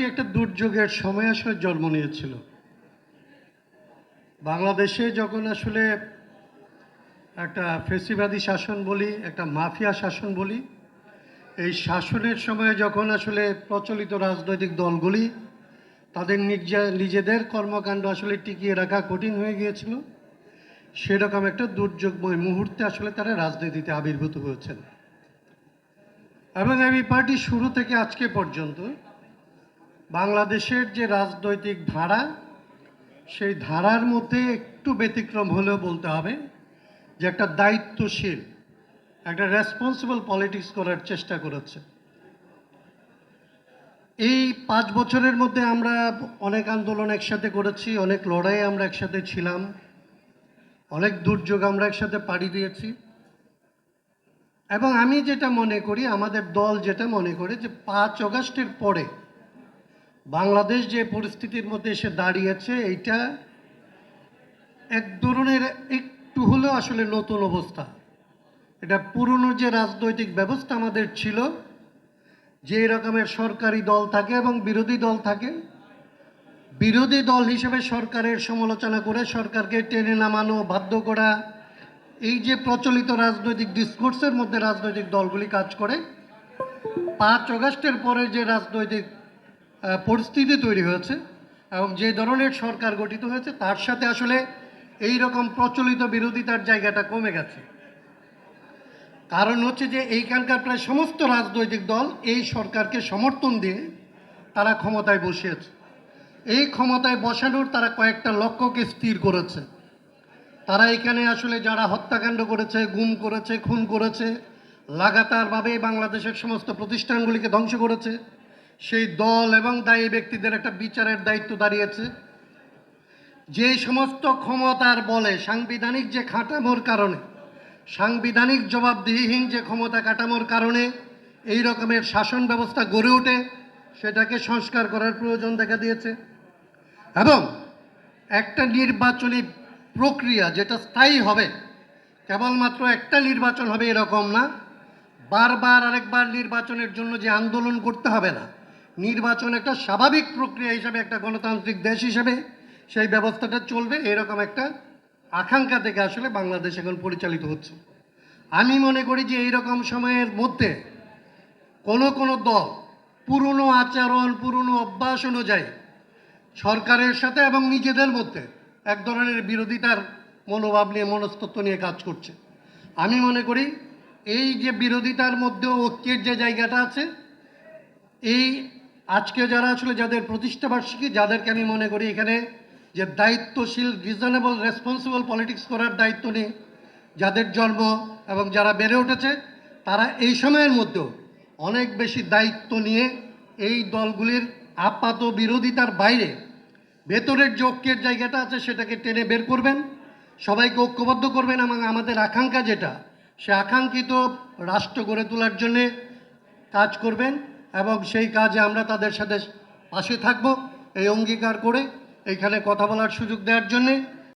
Party একটা দুর্যোগের সময় আসলে জন্ম নিয়েছিল। বাংলাদেশে যখন আসলে একটা ফেসিবাদী শাসন বলি, একটা মাফিয়া শাসন বলি, এই শাসনের সময় যখন আসলে প্রচলিত রাজনৈতিক দলগুলি, তাদের নিজে- নিজেদের কর্মকাণ্ড আসলে টিকিয়ে রাখা কঠিন হয়ে গিয়েছিল। সেরকম একটা দুর্যোগময় মুহূর্তে আসলে তারা রাজনীতিতে আবির্ভূত হয়েছেন। এবং এই পার্টি শুরু থেকে আজকে পর্যন্ত বাংলাদেশের যে রাজনৈতিক ধারা, সেই ধারার মধ্যে একটু ব্যতিক্রম হলেও বলতে হবে যে একটা দায়িত্বশীল, একটা রেসপন্সিবল পলিটিক্স করার চেষ্টা করেছে। এই পাঁচ বছরের মধ্যে আমরা অনেক আন্দোলন একসাথে করেছি, অনেক লড়াই আমরা একসাথে ছিলাম, অনেক দুর্যোগ আমরা একসাথে পাড়ি দিয়েছি। এবং আমি যেটা মনে করি, আমাদের দল যেটা মনে করে যে পাঁচ অগাস্টের পরে বাংলাদেশ যে পরিস্থিতির মধ্যে এসে দাঁড়িয়েছে, এইটা এক ধরনের একটু হলেও আসলে নতুন অবস্থা। এটা পুরনো যে রাজনৈতিক ব্যবস্থা আমাদের ছিল, যে রকমের সরকারি দল থাকে এবং বিরোধী দল থাকে, বিরোধী দল হিসেবে সরকারের সমালোচনা করে সরকারকে টেনে নামানো, বাধ্য করা, এই যে প্রচলিত রাজনৈতিক ডিসকোর্সের মধ্যে রাজনৈতিক দলগুলি কাজ করে, পাঁচ অগাস্টের পরে যে রাজনৈতিক পরিস্থিতি তৈরি হয়েছে এবং যে ধরনের সরকার গঠিত হয়েছে, তার সাথে আসলে এই রকম প্রচলিত বিরোধিতার জায়গাটা কমে গেছে। কারণ হচ্ছে যে এইখানকার প্রায় সমস্ত রাজনৈতিক দল এই সরকারকে সমর্থন দিয়ে তারা ক্ষমতায় বসিয়েছে। এই ক্ষমতায় বসানোর তারা কয়েকটা লক্ষ্যকে স্থির করেছে। তারা এখানে আসলে যারা হত্যাকাণ্ড করেছে, গুম করেছে, খুন করেছে, লাগাতারভাবে বাংলাদেশের সমস্ত প্রতিষ্ঠানগুলিকে ধ্বংস করেছে সেই দল এবং দায়ী ব্যক্তিদের একটা বিচারের দায়িত্ব দাঁড়িয়েছে। যে সমস্ত ক্ষমতার বলে সাংবিধানিক যে কাঠামোর কারণে, সাংবিধানিক জবাবদিহিহীন যে ক্ষমতা কাঠামোর কারণে এই রকমের শাসন ব্যবস্থা গড়ে ওঠে, সেটাকে সংস্কার করার প্রয়োজন দেখা দিয়েছে। এবং একটা নির্বাচনী প্রক্রিয়া যেটা স্থায়ী হবে, কেবলমাত্র একটা নির্বাচন হবে এরকম না, বারবার আরেকবার নির্বাচনের জন্য যে আন্দোলন করতে হবে না নির্বাচন একটা স্বাভাবিক প্রক্রিয়া হিসেবে, একটা গণতান্ত্রিক দেশ হিসেবে, সেই ব্যবস্থাটা চলবে। এরকম একটা আকাঙ্ক্ষা থেকে আসলে বাংলাদেশ এখন পরিচালিত হচ্ছে। আমি মনে করি যে এইরকম সময়ের মধ্যে কোনো কোনো দল পুরনো আচরণ, পুরনো অভ্যাস অনুযায়ী সরকারের সাথে এবং নিজেদের মধ্যে এক ধরনের বিরোধিতার মনোভাব নিয়ে, মনস্তত্ব নিয়ে কাজ করছে। আমি মনে করি এই যে বিরোধিতার মধ্যেও ঐক্যের যে জায়গাটা আছে, এই আজকে যারা আসলে যাদের প্রতিষ্ঠাবার্ষিকী যাদেরকে আমি মনে করি এখানে যে দায়িত্বশীল রিজনেবল রেসপন্সিবল পলিটিক্স করার দায়িত্ব নেই যাদের জন্ম এবং যারা বেড়ে উঠেছে, তারা এই সময়ের মধ্যেও অনেক বেশি দায়িত্ব নিয়ে এই দলগুলির আপাত বিরোধিতার বাইরে ভেতরের যে ঐক্যের জায়গাটা আছে সেটাকে টেনে বের করবেন, সবাইকে ঐক্যবদ্ধ করবেন এবং আমাদের আকাঙ্ক্ষা যেটা, সে আকাঙ্ক্ষিত রাষ্ট্র গড়ে তোলার জন্যে কাজ করবেন। এবং সেই কাজে আমরা তাদের সাথে পাশে থাকব। এই অঙ্গীকার করে এখানে কথা বলার সুযোগ দেওয়ার জন্যে